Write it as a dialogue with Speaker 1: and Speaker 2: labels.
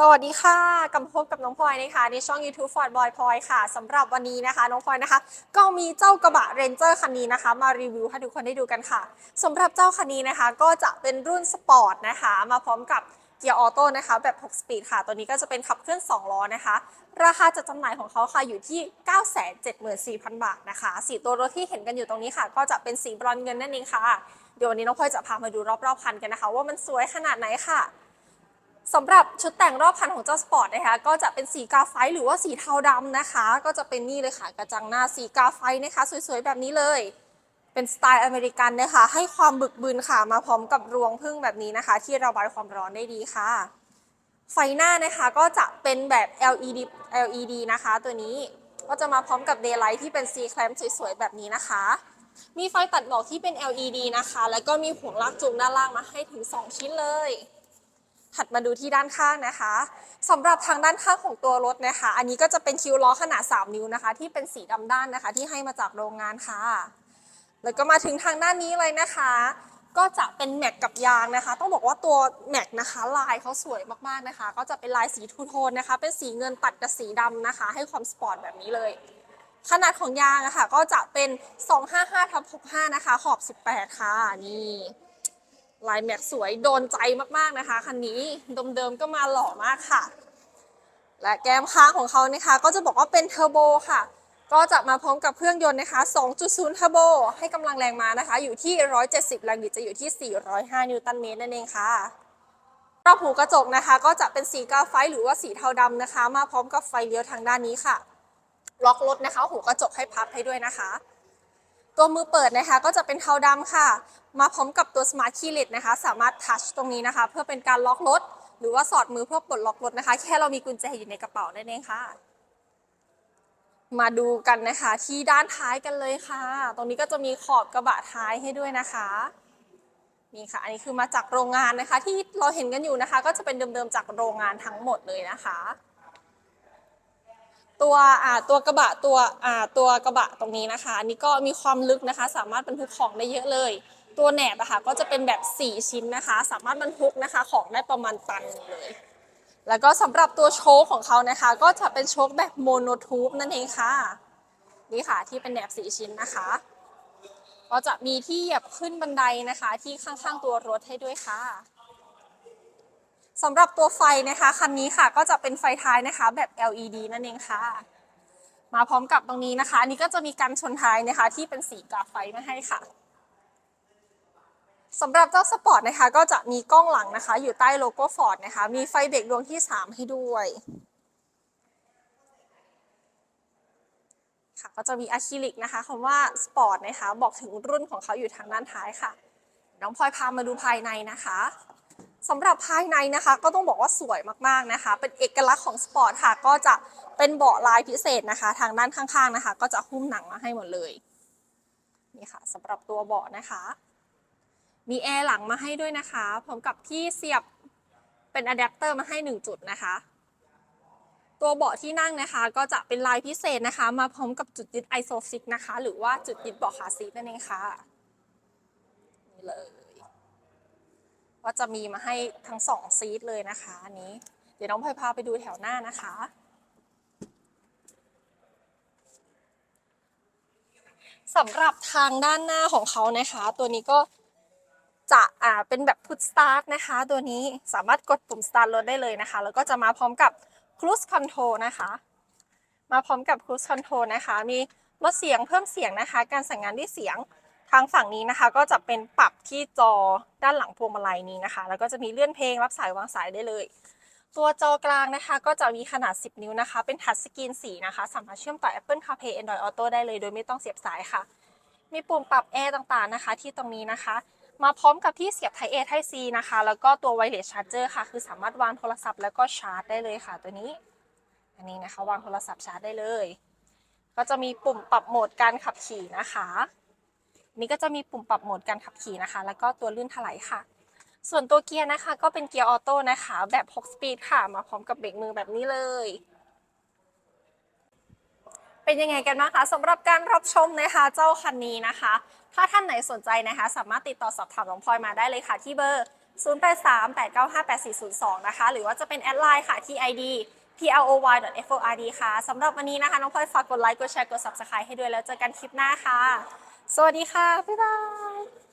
Speaker 1: สวัสดีค่ะกลับพบกับน้องพลอยนะคะในช่อง YouTube Ford Boy พลอยค่ะสำหรับวันนี้นะคะ น้องพลอยนะคะ ก็มีเจ้ากระบะเรนเจอร์คันนี้นะคะ มารีวิวให้ทุกคนได้ดูกันค่ะสำหรับเจ้าคันนี้นะคะ ก็จะเป็นรุ่นสปอร์ตนะคะ มาพร้อมกับเกียร์ออโต้นะคะ แบบ 6 สปีดค่ะ ตัวนี้ก็จะเป็นขับเคลื่อน 2 ล้อนะคะ ราคาจัดจำหน่ายของเขาค่ะอยู่ที่ 974,000 บาทนะคะ สีตัวรถที่เห็นกันอยู่ตรงนี้ค่ะ ก็จะเป็นสีบรอนซ์เงินนั่นเองค่ะ เดี๋ยววันนี้น้องพลอยจะพามาดูรอบๆคันกันนะคะ ว่ามันสวยขนาดไหนค่ะ สำหรับชุดแต่งรอบคันของเจ้าสปอร์ตนะคะ ก็จะเป็นสีกาไฟหรือว่าสีเทาดำนะคะ ก็จะเป็นนี่เลยค่ะกระจังหน้าสีกาไฟนะคะ สวยๆ แบบนี้เลย เป็นสไตล์อเมริกันนะคะ ให้ความบึกบึนค่ะ มาพร้อมกับรวงพึ่งแบบนี้นะคะ ที่ระบายความร้อนได้ดีค่ะ ไฟหน้านะคะก็จะเป็นแบบ LED LED นะคะ ตัวนี้ก็จะมาพร้อมกับ daylight ที่เป็น C clamp สวยๆ แบบนี้นะคะ มีไฟตัดหมอกที่เป็น LED นะคะ แล้วก็มีห่วงลากจูงด้านล่างมาให้ถึง 2 ชิ้นเลย ถัดมาดูที่ด้านข้างนะคะสำหรับทางด้านข้างของตัวรถนะคะ อันนี้ก็จะเป็นคิวล้อขนาด 3 นิ้วนะคะ ที่เป็นสีดำด้านนะคะ ที่ให้มาจากโรงงานค่ะ แล้วก็มาถึงทางด้านนี้เลยนะคะ ก็จะเป็นแม็กกับยางนะคะ ต้องบอกว่าตัวแม็กนะคะ ลายเขาสวยมากๆนะคะ ก็จะเป็นลายสีทูโทนนะคะ เป็นสีเงินตัดกับสีดำนะคะ ให้ความสปอร์ตแบบนี้เลยขนาดของยางอะค่ะก็จะเป็น 255ทับ65 นะคะ ขอบ 18 ค่ะ นี่ ลายแม็กสวยโดนใจมากๆนะคะคันนี้เดิมๆก็มาหล่อมากค่ะ และแก้มข้างของเขานะคะ ก็จะบอกว่าเป็นเทอร์โบค่ะ ก็จะมาพร้อมกับเครื่องยนต์นะคะ 2.0 เทอร์โบ ให้กำลังแรงม้านะคะ อยู่ที่ 170 แรงบิดจะอยู่ที่ 405 นิวตันเมตรนั่นเองค่ะรอบหูกระจกนะคะ ก็จะเป็นสีกาไฟหรือว่าสีเทาดำนะคะ มาพร้อมกับไฟเลี้ยวทางด้านนี้ค่ะ ล็อกรถนะคะหูกระจกให้พับให้ด้วยนะคะ ตัวมือเปิดนะคะก็จะเป็นเทาดำค่ะ มาพร้อมกับตัว Smart Key Lid นะคะ สามารถทัชตรงนี้นะคะ เพื่อเป็นการล็อกรถ หรือว่าสอดมือเพื่อปลดล็อกรถนะคะ แค่เรามีกุญแจอยู่ในกระเป๋านั่นเองค่ะ มาดูกันนะคะที่ด้านท้ายกันเลยค่ะ ตรงนี้ก็จะมีขอบกระบะท้ายให้ด้วยนะคะนี่ค่ะ อันนี้คือมาจากโรงงานนะคะ ที่เราเห็นกันอยู่นะคะ ก็จะเป็นเดิมๆจากโรงงานทั้งหมดเลยนะคะ ตัวอ่าตัวกระบะตัวอ่าตัวกระบะตรงนี้นะคะอันนี้ก็มีความลึกนะคะ สามารถบรรทุกของได้เยอะเลย ตัวแหนบอะค่ะก็จะเป็นแบบ 4 ชิ้นนะคะ สามารถบรรทุกนะคะของได้ประมาณตันเลย แล้วก็สำหรับตัวโชคของเขานะคะ ก็จะเป็นโชคแบบโมโนทูบนั่นเองค่ะนี่ค่ะที่เป็นแหนบ 4 ชิ้นนะคะ ก็จะมีที่เหยียบขึ้นบันไดนะคะ ที่ข้างๆตัวรถให้ด้วยค่ะ สำหรับตัวไฟนะคะคันนี้ค่ะก็จะเป็นไฟท้ายนะคะ แบบ LED นั่นเองค่ะ มาพร้อมกับตรงนี้นะคะอันนี้ก็จะมีการชนท้ายนะคะ ที่เป็นสีกาไฟมาให้ค่ะสำหรับเจ้าสปอร์ตนะคะก็จะมีกล้องหลังนะคะ อยู่ใต้โลโก้ฟอร์ดนะคะ มีไฟเบรกดวงที่ 3 ให้ด้วยค่ะก็จะมีอะคริลิกนะคะคำว่าสปอร์ตนะคะ บอกถึงรุ่นของเขาอยู่ทางด้านท้ายค่ะ น้องพลอยพามาดูภายในนะคะ สำหรับภายในนะคะ ก็ต้องบอกว่าสวยมากๆนะคะ เป็นเอกลักษณ์ของสปอร์ตค่ะ ก็จะเป็นเบาะลายพิเศษนะคะ ทางด้านข้างๆนะคะ ก็จะหุ้มหนังมาให้หมดเลยนี่ค่ะสำหรับตัวเบาะนะคะ มีแอร์หลังมาให้ด้วยนะคะพร้อมกับที่เสียบเป็นอะแดปเตอร์มาให้ 1 จุดนะคะ ตัวเบาะที่นั่งนะคะ ก็จะเป็นลายพิเศษนะคะ มาพร้อมกับจุดยึดไอโซฟิกนะคะ หรือว่าจุดยึดเบาะคาซีทนั่นเองค่ะนี่เลย ก็จะมีมาให้ทั้งสองซีทเลยนะคะอันนี้ เดี๋ยวน้องพลอยพาไปดูแถวหน้านะคะ สำหรับทางด้านหน้าของเขานะคะ ตัวนี้ก็จะอ่าเป็นแบบ Put Start นะคะ ตัวนี้สามารถกดปุ่ม Start รถได้เลยนะคะ แล้วก็จะมาพร้อมกับ Cruise Control นะคะ มาพร้อมกับ Cruise Control นะคะ มีลดเสียงเพิ่มเสียงนะคะ การสั่งงานด้วยเสียง ทางฝั่งนี้นะคะก็จะเป็นปรับที่จอด้านหลังพวงมาลัยนี้นะคะ แล้วก็จะมีเลื่อนเพลงรับสายวางสายได้เลย ตัวจอกลางนะคะ ก็จะมีขนาด 10 นิ้วนะคะ เป็นทัชสกรีนสีนะคะ สามารถเชื่อมต่อ Apple CarPlay Android Auto ได้เลย โดยไม่ต้องเสียบสายค่ะ มีปุ่มปรับแอร์ต่างๆนะคะ ที่ตรงนี้นะคะ มาพร้อมกับที่เสียบ Type A Type C นะคะ แล้วก็ตัว Wireless Charger ค่ะ คือสามารถวางโทรศัพท์แล้วก็ชาร์จได้เลยค่ะ ตัวนี้ อันนี้นะคะวางโทรศัพท์ชาร์จได้เลย ก็จะมีปุ่มปรับโหมดการขับขี่นะคะ นี่ก็จะมีปุ่มปรับโหมดการขับขี่นะคะ แล้วก็ตัวลื่นถลายค่ะ ส่วนตัวเกียร์นะคะ ก็เป็นเกียร์ออโต้นะคะ แบบ 6 สปีดค่ะ มาพร้อมกับเบรกมือแบบนี้เลย เป็นยังไงกันบ้างคะสำหรับการรับชมนะคะ เจ้าคันนี้นะคะ ถ้าท่านไหนสนใจนะคะ สามารถติดต่อสอบถามน้องพลอยมาได้เลยค่ะที่เบอร์ 0838958402 นะคะ หรือว่าจะเป็นแอดไลน์ค่ะที่ ID ploy.ford ค่ะ สำหรับวันนี้นะคะ น้องพลอยฝากกดไลค์ กดแชร์ กด subscribe ให้ด้วยแล้วเจอกันคลิปหน้าค่ะ สวัสดีค่ะ บ๊ายบาย